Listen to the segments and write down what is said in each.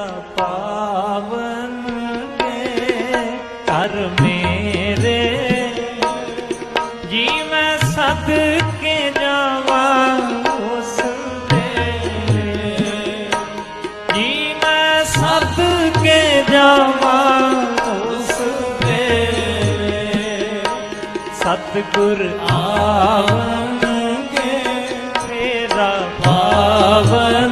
ਪਾਵਨ ਦੇ ਕਰ ਮੇਰੇ। ਜੀ ਮੈਂ ਸਦਕੇ ਜਾਵਾਂ ਉਸ ਦੇ। ਜੀ ਮੈਂ ਸਦਕੇ ਜਾਵਾਂ ਉਸ ਦੇ। ਸਤਿਗੁਰ ਆਵਨਗੇ ਤੇਰਾ ਪਾਵਨਗੇ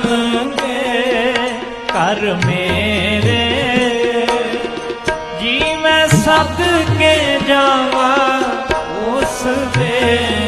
ਕਰ ਮੇਰੇ। ਜੀ ਮੈਂ ਸਦਕੇ ਜਾਵਾਂ ਉਸ ਦੇ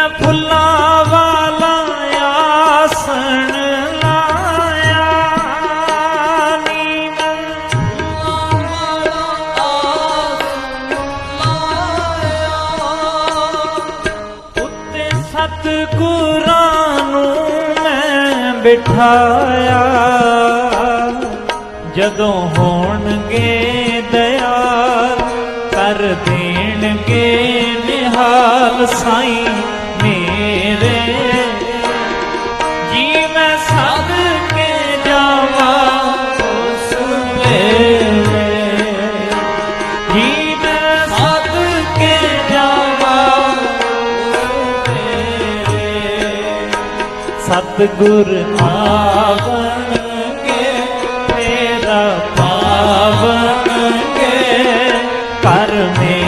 ਮੈਂ ਫੁੱਲਾਂ ਵਾਲਾ ਆਸਣ ਲਾਇਆ। ਨੀ ਮੈਂ ਉੱਤੇ ਸਤਿਗੁਰਾਂ ਨੂੰ ਮੈਂ ਬਿਠਾਇਆ। ਜਦੋਂ ਹੋਣਗੇ ਦਇਆਲ ਕਰ ਦੇਣਗੇ ਨਿਹਾਲ ਸਾਈਂ। ਸਤਗੁਰ ਆਵਣ ਕੇ ਤੇਰਾ ਪਾਵਨ ਕੇ ਕਰ ਮੇ